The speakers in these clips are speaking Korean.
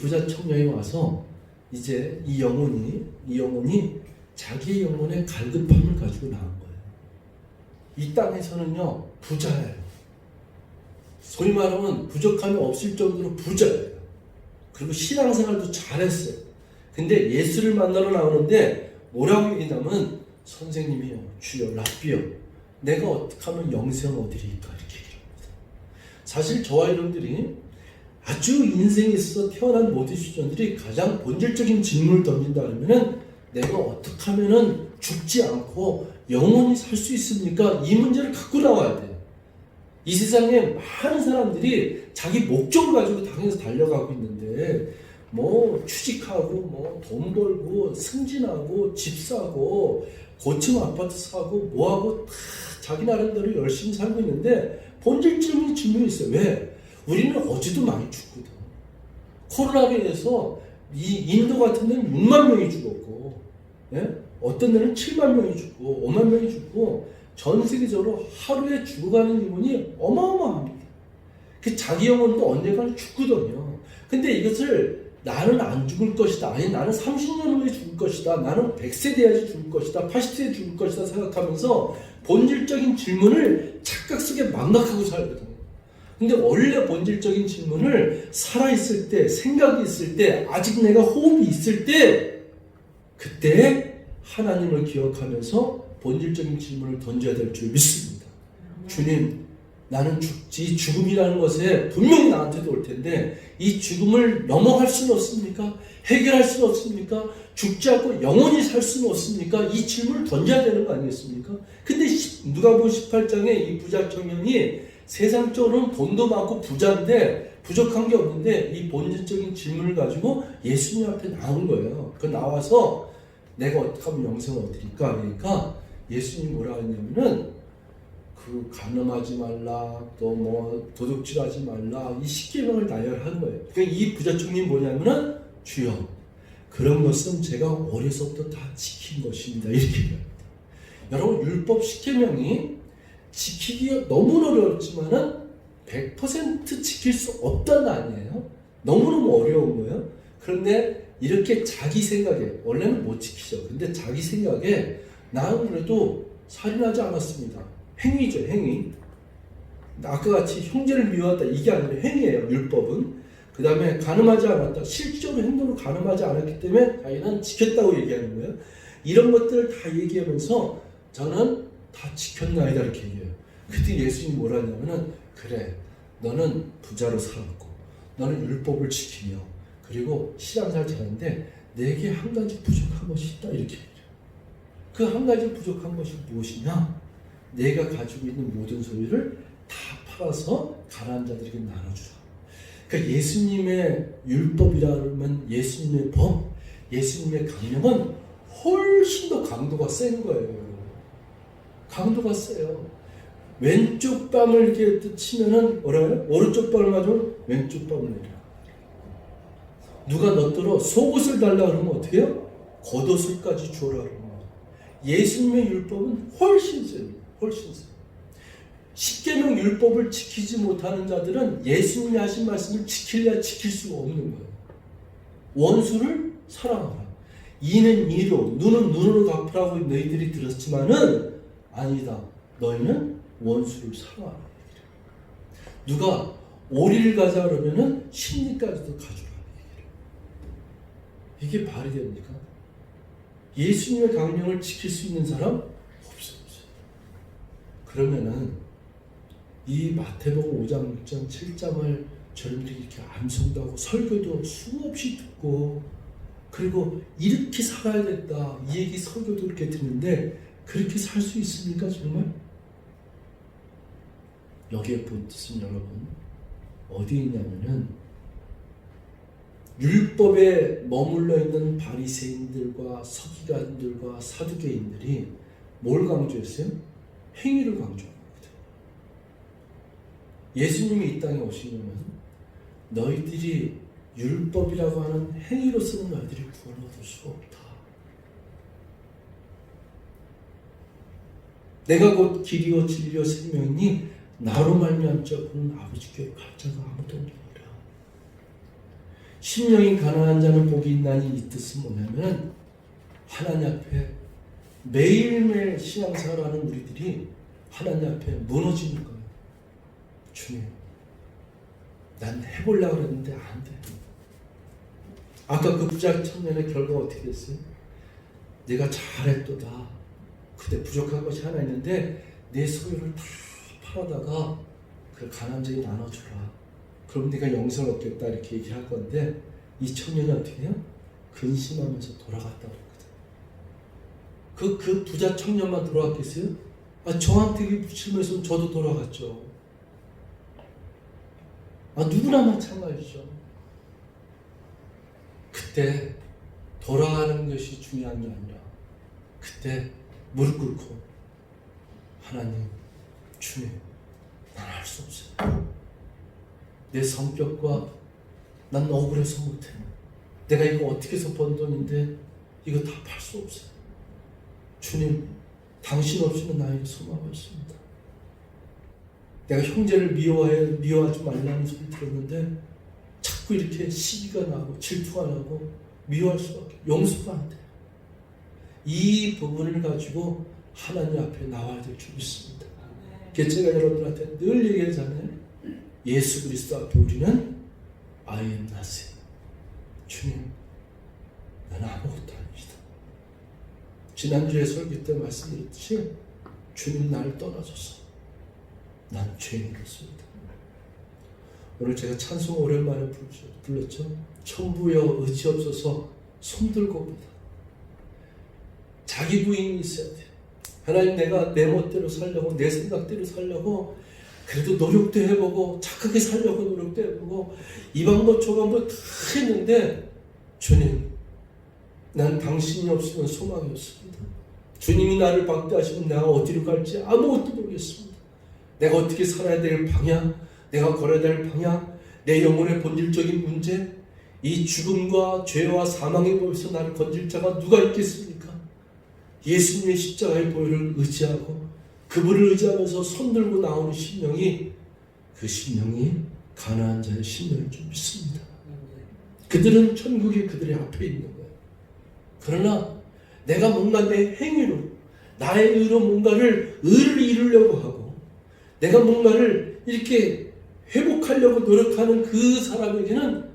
부자 청년이 와서 이제 이 영혼이 이 영혼이 자기 영혼의 갈급함을 가지고 나온 거예요. 이 땅에서는요 부자예요. 소위 말하면 부족함이 없을 정도로 부자예요. 그리고 신앙생활도 잘했어요. 근데 예수를 만나러 나오는데 뭐라고 얘기냐면 선생님이요 주여 랍비요 내가 어떻게 하면 영생 얻으리까 이렇게 얘기합니다. 사실 저와 여러분들이 아주 인생에 있어서 태어난 모든 시전들이 가장 본질적인 질문을 던진다 그러면은 내가 어떻게 하면은 죽지 않고 영원히 살 수 있습니까? 이 문제를 갖고 나와야 돼요. 이 세상에 많은 사람들이 자기 목적을 가지고 당해서 달려가고 있는데 뭐 취직하고 뭐 돈 벌고 승진하고 집 사고 고층 아파트 사고 뭐하고 다 자기 나름대로 열심히 살고 있는데 본질적인 질문이 있어요. 왜? 우리는 어제도 많이 죽거든. 코로나로 인해서 이 인도 같은 데는 6만 명이 죽었고, 예? 어떤 데는 7만 명이 죽고, 5만 명이 죽고, 전 세계적으로 하루에 죽어가는 인원이 어마어마합니다. 그 자기 영혼도 언젠가는 죽거든요. 근데 이것을 나는 안 죽을 것이다. 아니, 나는 30년 후에 죽을 것이다. 나는 100세 돼야지 죽을 것이다. 80세 죽을 것이다. 생각하면서 본질적인 질문을 착각 속에 망각하고 살거든요. 근데 원래 본질적인 질문을 살아있을 때, 생각이 있을 때, 아직 내가 호흡이 있을 때, 그때 하나님을 기억하면서 본질적인 질문을 던져야 될 줄 믿습니다. 주님, 나는 죽지, 죽음이라는 것에 분명히 나한테도 올 텐데, 이 죽음을 넘어갈 수는 없습니까? 해결할 수는 없습니까? 죽지 않고 영원히 살 수는 없습니까? 이 질문을 던져야 되는 거 아니겠습니까? 근데 누가 보면 18장에 이 부자 청년이 세상적으로는 돈도 많고 부자인데 부족한 게 없는데 이 본질적인 질문을 가지고 예수님 앞에 나온 거예요. 그 나와서 내가 어떻게 하면 영생을 얻을까? 그러니까 예수님 뭐라 했냐면은 그 간음하지 말라 또 뭐 도둑질하지 말라 이 십계명을 나열한 거예요. 그러니까 이 부자청님 뭐냐면은 주여 그런 것은 제가 어려서부터 다 지킨 것입니다. 이렇게 얘기합니다. 여러분 율법 십계명이 지키기가 너무 어렵지만은 100% 지킬 수 없다는 거 아니에요. 너무너무 어려운 거예요. 그런데 이렇게 자기 생각에 원래는 못 지키죠. 근데 자기 생각에 나는 그래도 살인하지 않았습니다. 행위죠, 행위. 아까 같이 형제를 미워한다 이게 아니라 행위예요, 율법은. 그 다음에 가늠하지 않았다. 실제로 행동을 가늠하지 않았기 때문에 자기는 지켰다고 얘기하는 거예요. 이런 것들을 다 얘기하면서 저는 다 지켰나이다 이렇게 얘기해요. 그때 예수님이 뭐라 하냐면은 그래 너는 부자로 살았고 너는 율법을 지키며 그리고 신앙생활 잘하는데 내게 한 가지 부족한 것이 있다 이렇게 얘기해요. 그 한 가지 부족한 것이 무엇이냐? 내가 가지고 있는 모든 소유를 다 팔아서 가난한 자들에게 나눠주라. 그러니까 예수님의 율법이라면 예수님의 법, 예수님의 강령은 훨씬 더 강도가 센 거예요. 강도가 세요. 왼쪽 뺨을 이렇게 치면은 뭐라요? 오른쪽 뺨을 맞으면 왼쪽 뺨을 내려. 누가 너더러 속옷을 달라 그러면 어떻게 해요? 겉옷을까지 주어라 그러면 예수님의 율법은 훨씬 세요. 훨씬 세요. 십계명 율법을 지키지 못하는 자들은 예수님이 하신 말씀을 지킬래야 지킬 수가 없는 거예요. 원수를 사랑하라. 이는 이로 눈은 눈으로 갚으라고 너희들이 들었지만은 아니다. 너희는 원수를 사랑하라. 누가 오리를 가자 그러면은 십리까지도 가져라. 이게 말이 됩니까? 예수님의 강령을 지킬 수 있는 사람 없어요. 없어요. 그러면은 이 마태복음 5장, 6장, 7장을 저희들이 이렇게 암송도 하고 설교도 수없이 듣고 그리고 이렇게 살아야 된다 이 얘기 설교도 이렇게 듣는데 그렇게 살 수 있습니까 정말? 여기에 본 뜻은 여러분 어디 있냐면은 율법에 머물러 있는 바리새인들과 서기관들과 사두개인들이 뭘 강조했어요? 행위를 강조한 겁니다. 예수님이 이 땅에 오시려면 너희들이 율법이라고 하는 행위로서는 너희들이 구원을 얻을 수가 없다. 내가 곧 길이요 진리요 생명이니 나로 말미암 자고는 아버지께 갈 자가 아무도 없느니라. 심령이 가난한 자는 복이 있나니 이 뜻은 뭐냐면 하나님 앞에 매일매일 신앙생활하는 우리들이 하나님 앞에 무너지는 거예요. 주님, 난 해보려고 그랬는데 안 돼. 아까 그 부자 청년의 결과가 어떻게 됐어요? 내가 잘했도다. 근데 부족한 것이 하나 있는데 내 소유를 다 팔아다가 그 가난한 자에게 나눠주라. 그럼 네가 영생을 얻겠다 이렇게 얘기할 건데 이 청년이 어떻게 해요? 근심하면서 돌아갔다 그러거든. 그, 그 부자 청년만 돌아갔겠어요? 아, 저한테 이 붙이면서 저도 돌아갔죠. 아, 누구나 마찬가지죠. 그때 돌아가는 것이 중요한 게 아니라 그때 무릎 꿇고 하나님, 주님, 난할수 없어요. 내 성격과 난 억울해서 못해. 내가 이거 어떻게 해서 번 돈인데 이거 다 팔 수 없어요. 주님, 당신 없이는 나에게 소망이 없습니다. 내가 형제를 미워해, 미워하지 말라는 소리 들었는데 자꾸 이렇게 시기가 나고 질투가 나고 미워할 수밖에 용서가 안 돼요. 이 부분을 가지고 하나님 앞에 나와야 될 줄 믿습니다. 제가 여러분들한테 늘 얘기하잖아요. 예수 그리스도 앞에 우리는 I am nothing. 주님, 나는 아무것도 아닙니다. 지난주에 설교 때 말씀드렸듯이 주님 나를 떠나줘서 난 죄인이었습니다. 오늘 제가 찬송 오랜만에 불렀죠. 천부여 의지 없어서 손들고 옵니다. 자기 부인이 있어야 돼. 하나님 내가 내 멋대로 살려고 내 생각대로 살려고 그래도 노력도 해보고 착하게 살려고 노력도 해보고 이 방법 저 방법 다 했는데 주님 난 당신이 없으면 소망이 없습니다. 주님이 나를 박대하시면 내가 어디로 갈지 아무것도 모르겠습니다. 내가 어떻게 살아야 될 방향, 내가 걸어야 될 방향, 내 영혼의 본질적인 문제, 이 죽음과 죄와 사망의 법에서 나를 건질 자가 누가 있겠습니까? 예수님의 십자가의 보혈을 의지하고 그분을 의지하면서 손들고 나오는 심령이 그 심령이 가난한 자의 심령인 줄 믿습니다. 그들은 천국이 그들의 앞에 있는 거예요. 그러나 내가 뭔가 내 행위로 나의 의로 뭔가를 의를 이루려고 하고 내가 뭔가를 이렇게 회복하려고 노력하는 그 사람에게는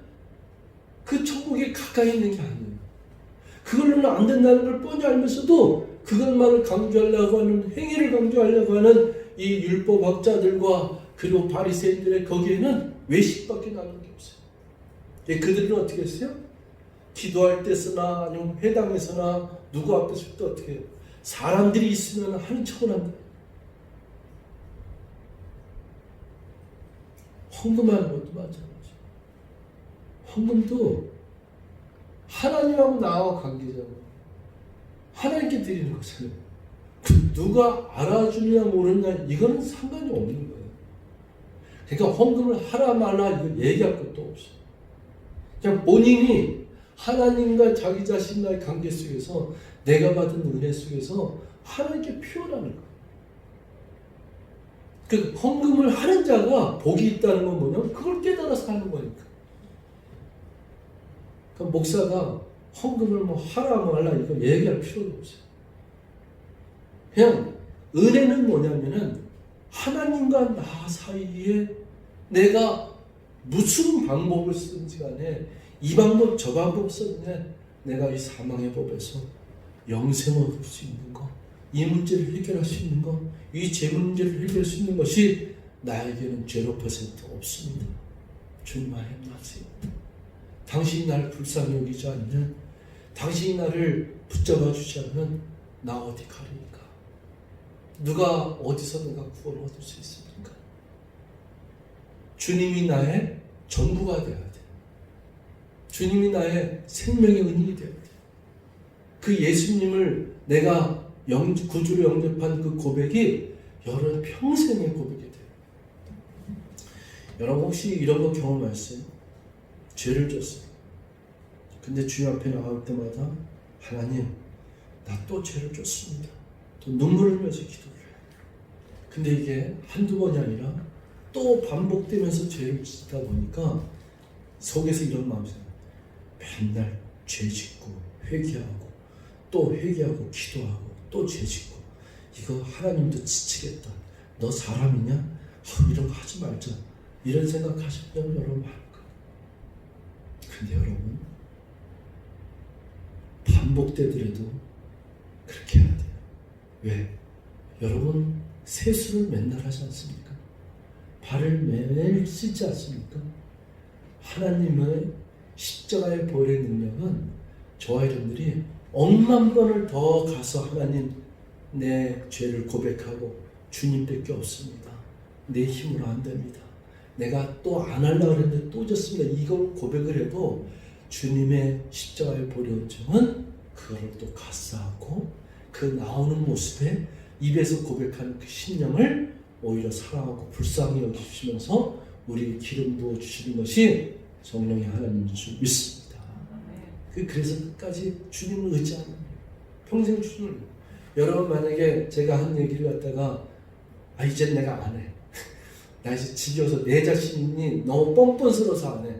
그 천국에 가까이 있는 게 아니에요. 그걸로는 안 된다는 걸 뻔히 알면서도 그것만을 강조하려고 하는 행위를 강조하려고 하는 이 율법학자들과 그리고 바리새인들의 거기에는 외식밖에 남는 게 없어요. 예, 그들은 어떻게 했어요? 기도할 때서나 아니면 회당에서나 누구 앞에서 또 어떻게 해요? 사람들이 있으면 하는 척을 한다. 헌금하는 것도 마찬가지. 헌금도 하나님하고 나와 관계잖아요. 하나님께 드리는 것을 누가 알아주냐 모르냐 이거는 상관이 없는 거예요. 그러니까 헌금을 하라 말라 이거 얘기할 것도 없어. 그냥 본인이 하나님과 자기 자신과의 관계 속에서 내가 받은 은혜 속에서 하나님께 표현하는 거예요. 그 헌금을 하는 자가 복이 있다는 건 뭐냐면 그걸 깨달아서 하는 거니까. 그 목사가 헌금을 뭐 하라 말라 이거 얘기할 필요도 없어요. 그냥 은혜는 뭐냐면은 하나님과 나 사이에 내가 무슨 방법을 쓰든지 간에 이 방법 저 방법 썼네 내가 이 사망의 법에서 영생을 얻을 수 있는 거, 이 문제를 해결할 수 있는 거, 이제 문제를 해결할 수 있는 것이 나에게는 0% 없습니다. 주님 말씀하세요. 당신이 나를 불쌍히 여기지 않으면 당신이 나를 붙잡아 주지 않으면 나 어디 가리니까 누가 어디서 내가 구원을 얻을 수 있습니까? 주님이 나의 전부가 되어야 돼. 주님이 나의 생명의 은인이 되어야 돼. 그 예수님을 내가 영, 구주로 영접한 그 고백이 여러분 평생의 고백이 돼요. 여러분 혹시 이런 거 경험하셨어요? 죄를 졌어요. 근데 주님 앞에 나갈 때마다 하나님 나 또 죄를 졌습니다. 또 눈물을 흘려서 기도를 해요. 근데 이게 한두 번이 아니라 또 반복되면서 죄를 짓다 보니까 속에서 이런 마음이 생겨요. 맨날 죄 짓고 회개하고 또 회개하고 기도하고 또 죄 짓고 이거 하나님도 지치겠다. 너 사람이냐? 아, 이런 거 하지 말자. 이런 생각하시면 여러분. 근데 여러분 반복되더라도 그렇게 해야 돼요. 왜? 여러분 세수를 맨날 하지 않습니까? 발을 매일 씻지 않습니까? 하나님의 십자가의 보혈의 능력은 저와 여러분들이 억만 번을 더 가서 하나님 내 죄를 고백하고 주님밖에 없습니다. 내 힘으로 안 됩니다. 내가 또 안 하려고 했는데 또 졌습니다. 이걸 고백을 해도 주님의 십자가의 보혈증은 그거를 또 가싸하고 그 나오는 모습에 입에서 고백하는 그 신령을 오히려 사랑하고 불쌍히 여기시면서 우리 기름 부어 주시는 것이 성령의 하나님인 줄 믿습니다. 그 그래서 끝까지 주님을 의지하는. 평생 주님을 여러분 만약에 제가 한 얘기를 갖다가 아 이제 내가 안 해. 나 이제 지겨워서 내 자신이 너무 뻔뻔스러워서 안 해.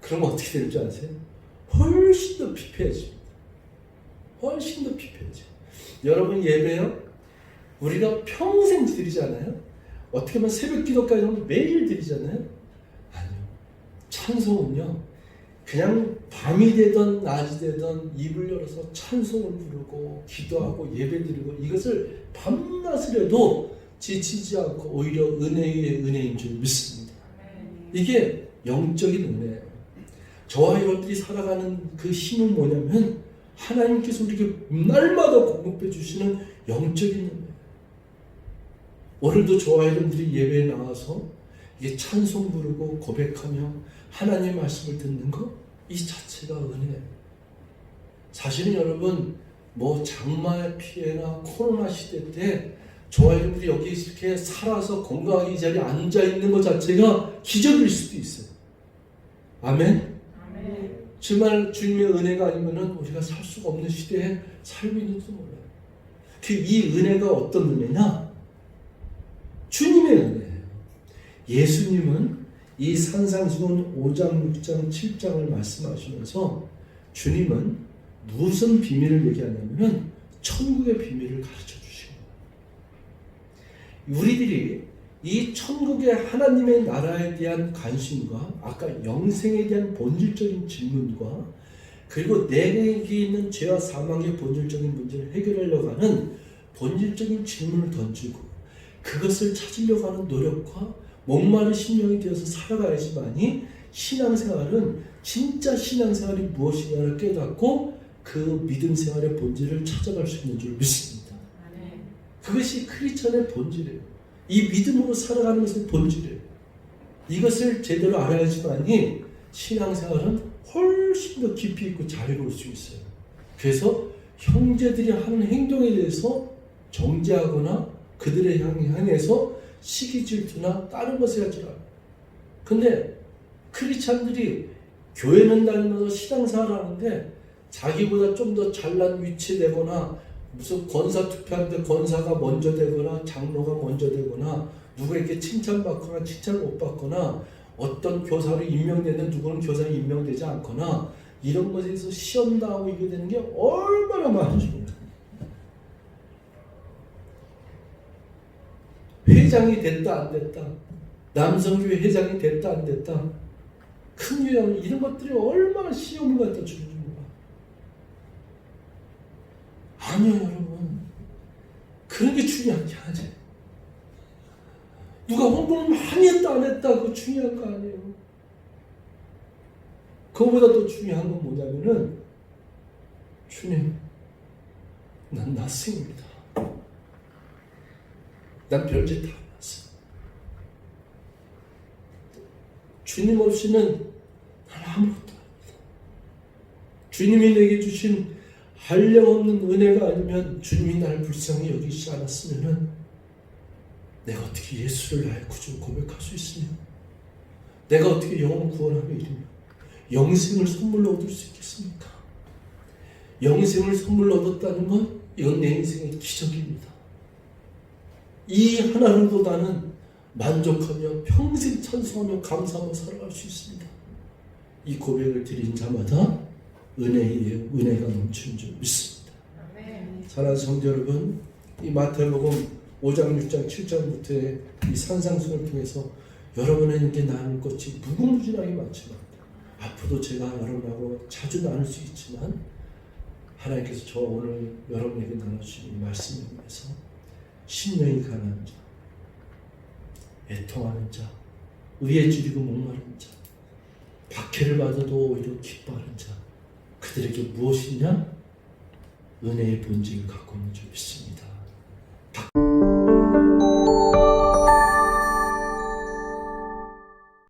그러면 어떻게 될줄 아세요? 훨씬 더 피폐해집니다. 훨씬 더 피폐해져. 여러분 예배요? 우리가 평생 드리잖아요. 어떻게 보면 새벽 기도까지 매일 드리잖아요. 아니요. 찬송은요. 그냥 밤이 되던 낮이 되던 입을 열어서 찬송을 부르고 기도하고 예배 드리고 이것을 밤낮을 해도 지치지 않고 오히려 은혜의 은혜인 줄 믿습니다. 이게 영적인 은혜예요. 저와 여러분들이 살아가는 그 힘은 뭐냐면 하나님께서 우리에게 날마다 공급해 주시는 영적인 은혜. 오늘도 저와 여러분들이 예배에 나와서 이게 찬송 부르고 고백하며 하나님 말씀을 듣는 것 이 자체가 은혜예요. 사실은 여러분 뭐 장마의 피해나 코로나 시대 때 저와 여러분들이 여기 이렇게 살아서 건강하게 이 자리에 앉아 있는 것 자체가 기적일 수도 있어요. 아멘. 아멘. 정말 주님의 은혜가 아니면은 우리가 살 수가 없는 시대에 살고 있는지도 몰라요. 그 이 은혜가 어떤 은혜냐? 주님의 은혜예요. 예수님은 이 산상수훈 5장, 6장, 7장을 말씀하시면서 주님은 무슨 비밀을 얘기하냐면은 천국의 비밀을 가르쳐. 우리들이 이 천국의 하나님의 나라에 대한 관심과 아까 영생에 대한 본질적인 질문과 그리고 내게 있는 죄와 사망의 본질적인 문제를 해결하려고 하는 본질적인 질문을 던지고 그것을 찾으려고 하는 노력과 목마른 심령이 되어서 살아가야지만이 신앙생활은 진짜 신앙생활이 무엇인가를 깨닫고 그 믿음 생활의 본질을 찾아갈 수 있는 줄 믿습니다. 그것이 크리스천의 본질이에요. 이 믿음으로 살아가는 것의 본질이에요. 이것을 제대로 알아야지만이 신앙생활은 훨씬 더 깊이 있고 자유로울 수 있어요. 그래서 형제들이 하는 행동에 대해서 정죄하거나 그들의 향해서 시기 질투나 다른 것을 하지 않아요. 근데 크리스찬들이 교회는 다니면서 신앙생활을 하는데 자기보다 좀 더 잘난 위치에 되거나 무슨 권사 투표하는데 권사가 먼저 되거나 장로가 먼저 되거나 누구에게 칭찬받거나 칭찬 못 받거나 어떤 교사로 임명되는 누구는 교사로 임명되지 않거나 이런 것에서 시험 당하고 이게 되는 게 얼마나 많습니다. 회장이 됐다 안 됐다 남성교회 회장이 됐다 안 됐다 큰 교회 이런 것들이 얼마나 시험을 갖다 주는 거야. 아니요, 여러분. 그런 게 중요한 게 아니에요. 누가 홍보를 많이 했다, 안 했다, 그거 중요한 거 아니에요. 그거보다 더 중요한 건 뭐냐면은, 주님, 난 낯습니다. 난 별짓 다 낯어. 주님 없이는 난 아무것도 아닙니다. 주님이 내게 주신 한량없는 은혜가 아니면 주님이 나를 불쌍히 여기지 않았으면 내가 어떻게 예수를 나의 구주로 고백할 수 있으며 내가 어떻게 영혼 구원하며 이르며 영생을 선물로 얻을 수 있겠습니까? 영생을 선물로 얻었다는 건 이건 내 인생의 기적입니다. 이 하나로도 나는 만족하며 평생 찬송하며 감사하며 살아갈 수 있습니다. 이 고백을 드린 자마다 은혜의 은혜가 넘치는 줄 믿습니다. 사랑하는 성도 여러분, 이 마태복음 5장, 6장, 7장부터의 이 산상순을 통해서 여러분에게 나눌 것이 무궁무진하게 많지만 앞으로도 제가 여러분하고 자주 나눌 수 있지만 하나님께서 저 오늘 여러분에게 나눠주신 이 말씀을 위해서 심령이 가난한 자, 애통하는 자, 의에 줄이고 목마른 자, 박해를 받아도 오히려 기뻐하는 자, 그들에게 무엇이냐? 은혜의 본질을 갖고 있는 줄 믿습니다.